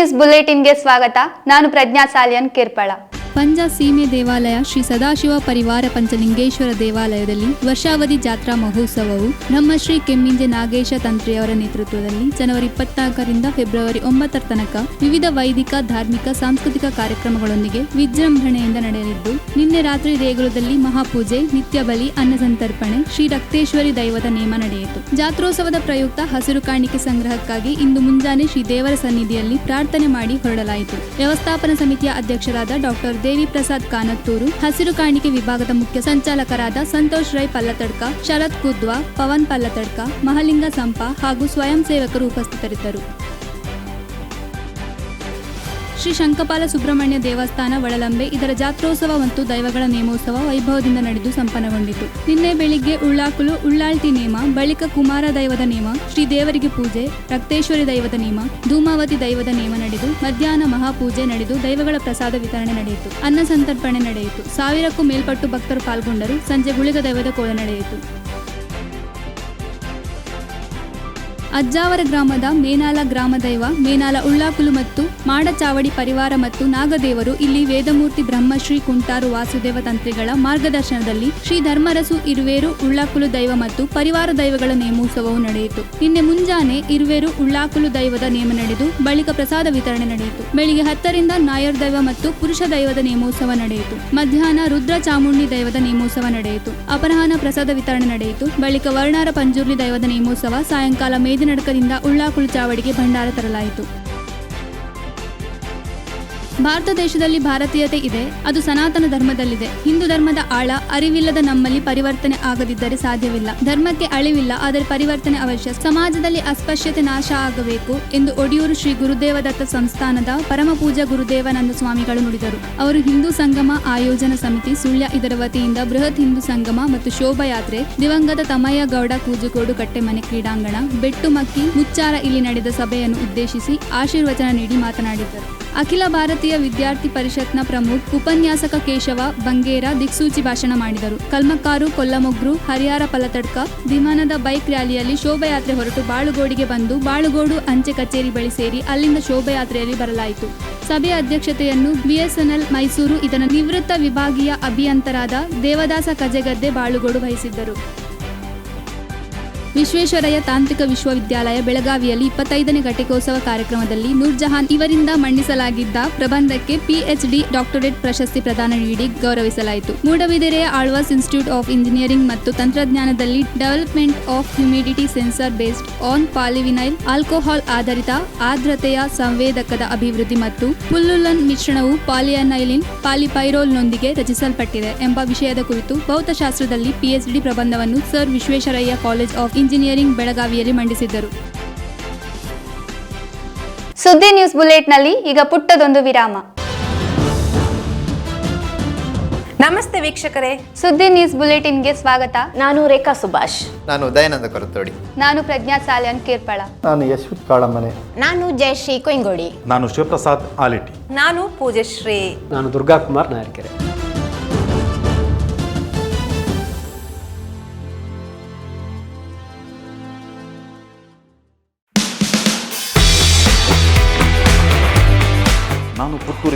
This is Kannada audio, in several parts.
ನ್ಯೂಸ್ ಬುಲೆಟಿನ್ಗೆ ಸ್ವಾಗತ. ನಾನು ಪ್ರಜ್ಞಾ ಸಾಲಿಯನ್ ಕಿರ್ಪಳ. ಪಂಜ ಸೀಮೆ ದೇವಾಲಯ ಶ್ರೀ ಸದಾಶಿವ ಪರಿವಾರ ಪಂಚಲಿಂಗೇಶ್ವರ ದೇವಾಲಯದಲ್ಲಿ ವರ್ಷಾವಧಿ ಜಾತ್ರಾ ಮಹೋತ್ಸವವು ಶ್ರೀ ಕೆಮ್ಮಿಂಜೆ ನಾಗೇಶ ತಂತ್ರಿಯವರ ನೇತೃತ್ವದಲ್ಲಿ ಜನವರಿ ಇಪ್ಪತ್ನಾಲ್ಕರಿಂದ ಫೆಬ್ರವರಿ ಒಂಬತ್ತರ ತನಕ ವಿವಿಧ ವೈದಿಕ, ಧಾರ್ಮಿಕ, ಸಾಂಸ್ಕೃತಿಕ ಕಾರ್ಯಕ್ರಮಗಳೊಂದಿಗೆ ವಿಜೃಂಭಣೆಯಿಂದ ನಡೆಯಲಿದ್ದು, ನಿನ್ನೆ ರಾತ್ರಿ ದೇಗುಲದಲ್ಲಿ ಮಹಾಪೂಜೆ, ನಿತ್ಯ ಬಲಿ ಅನ್ನಸಂತರ್ಪಣೆ ಶ್ರೀ ರಕ್ತೇಶ್ವರಿ ದೈವದ ನೇಮ ನಡೆಯಿತು. ಜಾತ್ರೋತ್ಸವದ ಪ್ರಯುಕ್ತ ಹಸಿರು ಕಾಣಿಕೆ ಸಂಗ್ರಹಕ್ಕಾಗಿ ಇಂದು ಮುಂಜಾನೆ ಶ್ರೀ ದೇವರ ಸನ್ನಿಧಿಯಲ್ಲಿ ಪ್ರಾರ್ಥನೆ ಮಾಡಿ ಹೊರಡಲಾಯಿತು. ವ್ಯವಸ್ಥಾಪನಾ ಸಮಿತಿಯ ಅಧ್ಯಕ್ಷರಾದ ಡಾಕ್ಟರ್ ದೇವಿ ಪ್ರಸಾದ್ ಕಾನತ್ತೂರು, ಹಸಿರು ಕಾಣಿಕೆ ವಿಭಾಗದ ಮುಖ್ಯ ಸಂಚಾಲಕರಾದ ಸಂತೋಷ್ ರೈ ಪಲ್ಲತಡ್ಕ, ಶರತ್ ಕುದ್ವಾ, ಪವನ್ ಪಲ್ಲತಡ್ಕ, ಮಹಲಿಂಗ ಸಂಪ ಹಾಗೂ ಸ್ವಯಂ ಸೇವಕರು ಉಪಸ್ಥಿತರಿದ್ದರು. ಶ್ರೀ ಶಂಕಪಾಲ ಸುಬ್ರಹ್ಮಣ್ಯ ದೇವಸ್ಥಾನ, ಒಳಲಂಬೆ. ಇದರ ಜಾತ್ರೋತ್ಸವ ಮತ್ತು ದೈವಗಳ ನೇಮೋತ್ಸವ ವೈಭವದಿಂದ ನಡೆದು ಸಂಪನ್ನಗೊಂಡಿತು. ನಿನ್ನೆ ಬೆಳಿಗ್ಗೆ ಉಳ್ಳಾಕುಲು, ಉಳ್ಳಾಳ್ತಿ ನೇಮ, ಬಳಿಕ ಕುಮಾರ ದೈವದ ನೇಮ, ಶ್ರೀ ದೇವರಿಗೆ ಪೂಜೆ, ರಕ್ತೇಶ್ವರಿ ದೈವದ ನೇಮ, ಧೂಮಾವತಿ ದೈವದ ನೇಮ ನಡೆದು ಮಧ್ಯಾಹ್ನ ಮಹಾಪೂಜೆ ನಡೆದು ದೈವಗಳ ಪ್ರಸಾದ ವಿತರಣೆ ನಡೆಯಿತು. ಅನ್ನ ಸಂತರ್ಪಣೆ ನಡೆಯಿತು. ಸಾವಿರಕ್ಕೂ ಮೇಲ್ಪಟ್ಟು ಭಕ್ತರು ಪಾಲ್ಗೊಂಡರು. ಸಂಜೆ ಗುಳಿಗ ದೈವದ ಕೋಲ ನಡೆಯಿತು. ಅಜ್ಜಾವರ ಗ್ರಾಮದ ಮೇನಾಲ ಗ್ರಾಮದೈವ, ಮೇನಾಲ ಉಳ್ಳಾಕುಲು ಮತ್ತು ಮಾಡಚಾವಡಿ ಪರಿವಾರ ಮತ್ತು ನಾಗದೇವರು ಇಲ್ಲಿ ವೇದಮೂರ್ತಿ ಬ್ರಹ್ಮಶ್ರೀ ಕುಂಟಾರು ವಾಸುದೇವ ತಂತ್ರಿಗಳ ಮಾರ್ಗದರ್ಶನದಲ್ಲಿ ಶ್ರೀ ಧರ್ಮರಸು ಇರುವೇರು ಉಳ್ಳಾಕುಲು ದೈವ ಮತ್ತು ಪರಿವಾರ ದೈವಗಳ ನೇಮೋತ್ಸವವು ನಡೆಯಿತು. ನಿನ್ನೆ ಮುಂಜಾನೆ ಇರುವೇರು ಉಳ್ಳಾಕುಲು ದೈವದ ನೇಮ ನಡೆದು ಬಳಿಕ ಪ್ರಸಾದ ವಿತರಣೆ ನಡೆಯಿತು. ಬೆಳಿಗ್ಗೆ ಹತ್ತರಿಂದ ನಾಯರ್ ದೈವ ಮತ್ತು ಪುರುಷ ದೈವದ ನೇಮೋತ್ಸವ ನಡೆಯಿತು. ಮಧ್ಯಾಹ್ನ ರುದ್ರ ಚಾಮುಂಡಿ ದೈವದ ನೇಮೋತ್ಸವ ನಡೆಯಿತು. ಅಪರಾಹ್ನ ಪ್ರಸಾದ ವಿತರಣೆ ನಡೆಯಿತು. ಬಳಿಕ ವರ್ಣಾರ ಪಂಜುರ್ಲಿ ದೈವದ ನೇಮೋತ್ಸವ, ಸಾಯಂಕಾಲ ಮೇದಿನಡಕದಿಂದ ಉಳ್ಳಾಕುಳು ಚಾವಡಿಗೆ ಭಂಡಾರ ತರಲಾಯಿತು. ಭಾರತ ದೇಶದಲ್ಲಿ ಭಾರತೀಯತೆ ಇದೆ, ಅದು ಸನಾತನ ಧರ್ಮದಲ್ಲಿದೆ. ಹಿಂದೂ ಧರ್ಮದ ಆಳ ಅರಿವಿಲ್ಲದ ನಮ್ಮಲ್ಲಿ ಪರಿವರ್ತನೆ ಆಗದಿದ್ದರೆ ಸಾಧ್ಯವಿಲ್ಲ. ಧರ್ಮಕ್ಕೆ ಅಳಿವಿಲ್ಲ, ಆದರೆ ಪರಿವರ್ತನೆ ಅವಶ್ಯ. ಸಮಾಜದಲ್ಲಿ ಅಸ್ಪಶ್ಯತೆ ನಾಶ ಆಗಬೇಕು ಎಂದು ಒಡಿಯೂರು ಶ್ರೀ ಗುರುದೇವದತ್ತ ಸಂಸ್ಥಾನದ ಪರಮ ಪೂಜಾ ಗುರುದೇವಾನಂದ ಸ್ವಾಮಿಗಳು ನುಡಿದರು. ಅವರು ಹಿಂದೂ ಸಂಗಮ ಆಯೋಜನಾ ಸಮಿತಿ, ಸುಳ್ಯ ಇದರ ವತಿಯಿಂದ ಬೃಹತ್ ಹಿಂದೂ ಸಂಗಮ ಮತ್ತು ಶೋಭಾಯಾತ್ರೆ, ದಿವಂಗತ ತಮಯ್ಯ ಗೌಡ ಕೂಜುಗೋಡು ಕಟ್ಟೆಮನೆ ಕ್ರೀಡಾಂಗಣ ಬೆಟ್ಟುಮಕ್ಕಿ ಮುಚ್ಚಾರ ಇಲ್ಲಿ ನಡೆದ ಸಭೆಯನ್ನು ಉದ್ದೇಶಿಸಿ ಆಶೀರ್ವಚನ ನೀಡಿ ಮಾತನಾಡಿದರು. ಅಖಿಲ ಭಾರತೀಯ ವಿದ್ಯಾರ್ಥಿ ಪರಿಷತ್ನ ಪ್ರಮುಖ ಉಪನ್ಯಾಸಕ ಕೇಶವ ಬಂಗೇರ ದಿಕ್ಸೂಚಿ ಭಾಷಣ ಮಾಡಿದರು. ಕಲ್ಮಕ್ಕಾರು, ಕೊಲ್ಲಮೊಗ್ರು ಹರಿಹರ ಪಲತಡ್ಕ ವಿಮಾನದ ಬೈಕ್ ರ್ಯಾಲಿಯಲ್ಲಿ ಶೋಭಾಯಾತ್ರೆ ಹೊರಟು ಬಾಳುಗೋಡಿಗೆ ಬಂದು ಬಾಳುಗೋಡು ಅಂಚೆ ಕಚೇರಿ ಬಳಿ ಸೇರಿ ಅಲ್ಲಿಂದ ಶೋಭಾಯಾತ್ರೆಯಲ್ಲಿ ಬರಲಾಯಿತು. ಸಭೆಯ ಅಧ್ಯಕ್ಷತೆಯನ್ನು ಬಿಎಸ್ಎನ್ಎಲ್ ಮೈಸೂರು, ಇದರ ನಿವೃತ್ತ ವಿಭಾಗೀಯ ಅಭಿಯಂತರಾದ ದೇವದಾಸ ಕಜೆಗದ್ದೆ ಬಾಳುಗೋಡು ವಹಿಸಿದ್ದರು. ವಿಶ್ವೇಶ್ವರಯ್ಯ ತಾಂತ್ರಿಕ ವಿಶ್ವವಿದ್ಯಾಲಯ ಬೆಳಗಾವಿಯಲ್ಲಿ ಇಪ್ಪತ್ತೈದನೇ ಘಟಿಕೋತ್ಸವ ಕಾರ್ಯಕ್ರಮದಲ್ಲಿ ನೂರ್ಜಹಾನ್ ಇವರಿಂದ ಮಂಡಿಸಲಾಗಿದ್ದ ಪ್ರಬಂಧಕ್ಕೆ ಪಿಎಚ್ಡಿ ಡಾಕ್ಟರೇಟ್ ಪ್ರಶಸ್ತಿ ಪ್ರದಾನ ನೀಡಿ ಗೌರವಿಸಲಾಯಿತು. ಮೂಡಬಿದಿರೆಯ ಆಳ್ವಾಸ್ ಇನ್ಸ್ಟಿಟ್ಯೂಟ್ ಆಫ್ ಇಂಜಿನಿಯರಿಂಗ್ ಮತ್ತು ತಂತ್ರಜ್ಞಾನದಲ್ಲಿ development of humidity sensor based on polyvinyl, alcohol ಆಧಾರಿತ ಆರ್ದ್ರತೆಯ ಸಂವೇದಕದ ಅಭಿವೃದ್ಧಿ ಮತ್ತು ಪುಲ್ಲುಲನ್ ಮಿಶ್ರಣವು ಪಾಲಿಯನೈಲಿನ್, ಪಾಲಿಪೈರೋಲ್ನೊಂದಿಗೆ ರಚಿಸಲ್ಪಟ್ಟಿದೆ ಎಂಬ ವಿಷಯದ ಕುರಿತು ಭೌತಶಾಸ್ತ್ರದಲ್ಲಿ PhD ಪ್ರಬಂಧವನ್ನು sir Visvesvaraya college of engineering ಬೆಳಗಾವಿಯಲ್ಲಿ ಮಂಡಿಸಿದ್ದರು. ಸುದ್ದಿ ನ್ಯೂಸ್ ಬುಲೆಟ್ನಲ್ಲಿ ಈಗ ಪುಟ್ಟದೊಂದು ವಿರಾಮ. ನಮಸ್ತೆ ವೀಕ್ಷಕರೇ. ಸುದ್ದಿ ನ್ಯೂಸ್ ಬುಲೆಟಿನ್ಗೆ ಸ್ವಾಗತ. ನಾನು ರೇಖಾ ಸುಭಾಷ್. ನಾನು ದಯಾನಂದ ಕೊರತೋಡಿ. ನಾನು ಪ್ರಜ್ಞಾ ಸಾಲ್ಯನ್ ಕೇರ್ಪಳ. ನಾನು ಯಶ್ವಿತ್ ಕಾಳಮನೆ ನಾನು ಜಯಶ್ರೀ ಕೊಯ್ಗೋಡಿ. ನಾನು ಶಿವಪ್ರಸಾದ್ ಆಲಿಟಿ. ನಾನು ಪೂಜಶ್ರೀ. ನಾನು ದುರ್ಗಾ ಕುಮಾರ್ ನಾಯರ್ಕೆರೆ.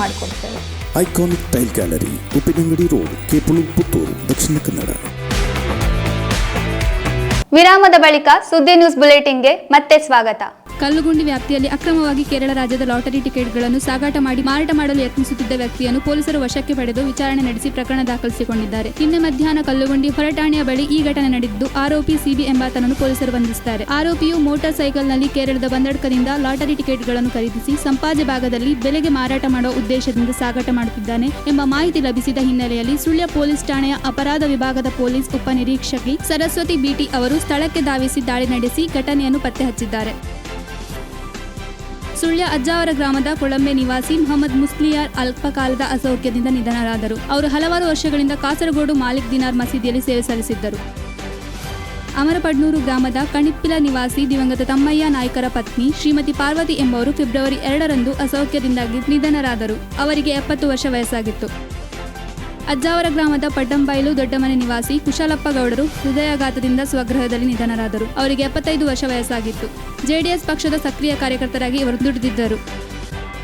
ಮಾಡಿಕೊಡ್ತೇವೆ. Iconic tile gallery Uppinangadi road Kepulu Puttur Dakshina Kannada ವಿರಾಮದ ಬಳಿಕ ಸುದ್ದಿ ನ್ಯೂಸ್ ಬುಲೆಟಿನ್ಗೆ ಮತ್ತೆ ಸ್ವಾಗತ. ಕಲ್ಲುಗುಂಡಿ ವ್ಯಾಪ್ತಿಯಲ್ಲಿ ಅಕ್ರಮವಾಗಿ ಕೇರಳ ರಾಜ್ಯದ ಲಾಟರಿ ಟಿಕೆಟ್ಗಳನ್ನು ಸಾಗಾಟ ಮಾಡಿ ಮಾರಾಟ ಮಾಡಲು ಯತ್ನಿಸುತ್ತಿದ್ದ ವ್ಯಕ್ತಿಯನ್ನು ಪೊಲೀಸರು ವಶಕ್ಕೆ ಪಡೆದು ವಿಚಾರಣೆ ನಡೆಸಿ ಪ್ರಕರಣ ದಾಖಲಿಸಿಕೊಂಡಿದ್ದಾರೆ. ನಿನ್ನೆ ಮಧ್ಯಾಹ್ನ ಕಲ್ಲುಗುಂಡಿ ಹೊರಠಾಣೆಯ ಬಳಿ ಈ ಘಟನೆ ನಡೆದಿದ್ದು, ಆರೋಪಿ ಸಿಬಿ ಎಂಬಾತನನ್ನು ಪೊಲೀಸರು ಬಂಧಿಸಿದ್ದಾರೆ. ಆರೋಪಿಯು ಮೋಟಾರ್ ಸೈಕಲ್ನಲ್ಲಿ ಕೇರಳದ ಬಂದಡ್ಕದಿಂದ ಲಾಟರಿ ಟಿಕೆಟ್ಗಳನ್ನು ಖರೀದಿಸಿ ಸಂಪಾಜೆ ಭಾಗದಲ್ಲಿ ಬೆಲೆಗೆ ಮಾರಾಟ ಮಾಡುವ ಉದ್ದೇಶದಿಂದ ಸಾಗಾಟ ಮಾಡುತ್ತಿದ್ದಾನೆ ಎಂಬ ಮಾಹಿತಿ ಲಭಿಸಿದ ಹಿನ್ನೆಲೆಯಲ್ಲಿ ಸುಳ್ಯ ಪೊಲೀಸ್ ಠಾಣೆಯ ಅಪರಾಧ ವಿಭಾಗದ ಪೊಲೀಸ್ ಉಪನಿರೀಕ್ಷಕಿ ಸರಸ್ವತಿ ಬಿಟಿ ಅವರು ಸ್ಥಳಕ್ಕೆ ಧಾವಿಸಿ ದಾಳಿ ನಡೆಸಿ ಘಟನೆಯನ್ನು ಪತ್ತೆ ಹಚ್ಚಿದ್ದಾರೆ ಸುಳ್ಯ ಅಜ್ಜಾವರ ಗ್ರಾಮದ ಕೊಳಂಬೆ ನಿವಾಸಿ ಮೊಹಮ್ಮದ್ ಮುಸ್ಲಿಯಾರ್ ಅಲ್ಪಕಾಲದ ಅಸೌಖ್ಯದಿಂದ ನಿಧನರಾದರು. ಅವರು ಹಲವಾರು ವರ್ಷಗಳಿಂದ ಕಾಸರಗೋಡು ಮಾಲಿಕ್ ದಿನಾರ್ ಮಸೀದಿಯಲ್ಲಿ ಸೇವೆ ಸಲ್ಲಿಸಿದ್ದರು. ಅಮರಪಡ್ನೂರು ಗ್ರಾಮದ ಕಣಿಪ್ಪಿಲ ನಿವಾಸಿ ದಿವಂಗತ ತಮ್ಮಯ್ಯ ನಾಯ್ಕರ ಪತ್ನಿ ಶ್ರೀಮತಿ ಪಾರ್ವತಿ ಎಂಬವರು ಫೆಬ್ರವರಿ ಎರಡರಂದು ಅಸೌಖ್ಯದಿಂದಾಗಿ ನಿಧನರಾದರು. ಅವರಿಗೆ ಎಪ್ಪತ್ತು ವರ್ಷ ವಯಸ್ಸಾಗಿತ್ತು. ಅಜ್ಜಾವರ ಗ್ರಾಮದ ಪಡ್ಡಂಬೈಲು ದೊಡ್ಡಮನೆ ನಿವಾಸಿ ಕುಶಾಲಪ್ಪ ಗೌಡರು ಹೃದಯಾಘಾತದಿಂದ ಸ್ವಗೃಹದಲ್ಲಿ ನಿಧನರಾದರು. ಅವರಿಗೆ ಎಪ್ಪತ್ತೈದು ವರ್ಷ ವಯಸ್ಸಾಗಿತ್ತು. ಜೆಡಿಎಸ್ ಪಕ್ಷದ ಸಕ್ರಿಯ ಕಾರ್ಯಕರ್ತರಾಗಿ ಇವರು ದುಡಿದಿದ್ದರು.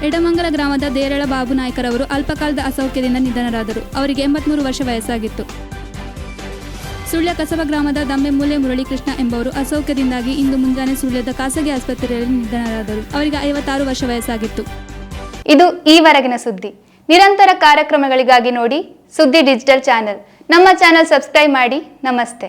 ಎಡಮಂಗಲ ಗ್ರಾಮದ ದೇರಳ ಬಾಬು ನಾಯ್ಕರವರು ಅಲ್ಪಕಾಲದ ಅಸೌಖ್ಯದಿಂದ ನಿಧನರಾದರು. ಅವರಿಗೆ ಎಂಬತ್ಮೂರು ವರ್ಷ ವಯಸ್ಸಾಗಿತ್ತು. ಸುಳ್ಯ ಕಸಬ ಗ್ರಾಮದ ದಮ್ಮೆಮೂಲೆ ಮುರಳೀಕೃಷ್ಣ ಎಂಬವರು ಅಸೌಖ್ಯದಿಂದಾಗಿ ಇಂದು ಮುಂಜಾನೆ ಸುಳ್ಯದ ಖಾಸಗಿ ಆಸ್ಪತ್ರೆಯಲ್ಲಿ ನಿಧನರಾದರು. ಅವರಿಗೆ ಐವತ್ತಾರು ವರ್ಷ ವಯಸ್ಸಾಗಿತ್ತು. ಇದು ಈವರೆಗಿನ ಸುದ್ದಿ. ನಿರಂತರ ಕಾರ್ಯಕ್ರಮಗಳಿಗಾಗಿ ನೋಡಿ ಸುದ್ದಿ ಡಿಜಿಟಲ್ ಚಾನೆಲ್. ನಮ್ಮ ಚಾನೆಲ್ ಸಬ್ಸ್ಕ್ರೈಬ್ ಮಾಡಿ. ನಮಸ್ತೆ.